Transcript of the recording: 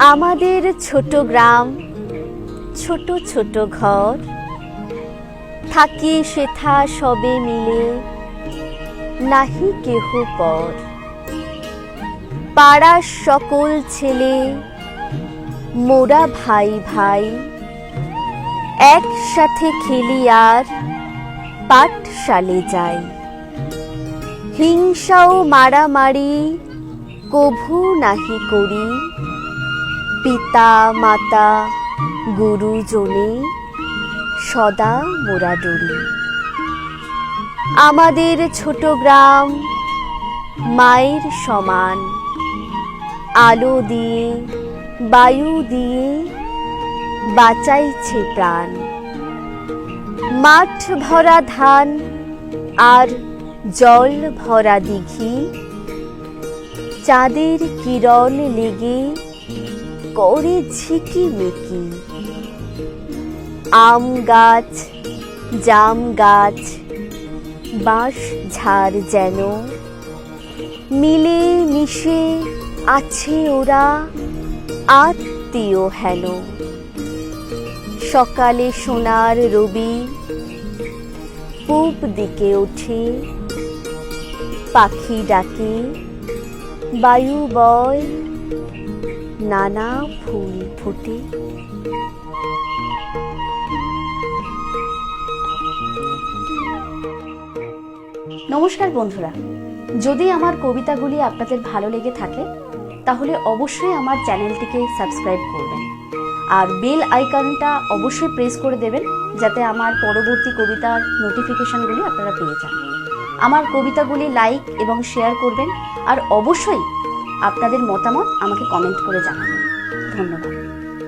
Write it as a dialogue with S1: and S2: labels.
S1: আমাদের ছোট গ্রাম, ছোট ছোট ঘর। থাকি সেথা সবে মিলে, নাহি কেহ পর। পাড়ার সকল ছেলে, মোরা ভাই ভাই। একসাথে খেলি আর পাঠশালে যাই। হিংসাও মারামারি, কভু নাহি করি। পিতা, মাতা, গুরুজনে সদা মোরা ডরি আমাদের ছোট গ্রাম মায়ের সমান। আলো দিয়ে, বায়ু দিয়ে বাঁচাইছে প্রাণ। মাঠ ভরা ধান আর জল ভরা দিঘি। চাঁদের কিরণ লেগে করে ঝিকিমিকি আম গাছ, জাম গাছ, বাঁশ ঝাড় যেন। মিলে মিশে আছে ওরা, আত্মীয় হেন। সকালে সোনার রবি পূব দিকে ওঠে। পাখি ডাকে, বায়ু বয় নানা ফুল ফোটে।
S2: নমস্কার বন্ধুরা, যদি আমার কবিতাগুলি আপনাদের ভালো লেগে থাকে, তাহলে অবশ্যই আমার চ্যানেলটিকে সাবস্ক্রাইব করবেন। আর বেল আইকনটা অবশ্যই প্রেস করে দেবেন, যাতে আমার পরবর্তী কবিতার নোটিফিকেশনগুলি আপনারা পেয়ে যান। আমার কবিতাগুলি লাইক এবং শেয়ার করবেন, আর অবশ্যই আপনাদের মতামত আমাকে কমেন্ট করে জানাবেন। ধন্যবাদ।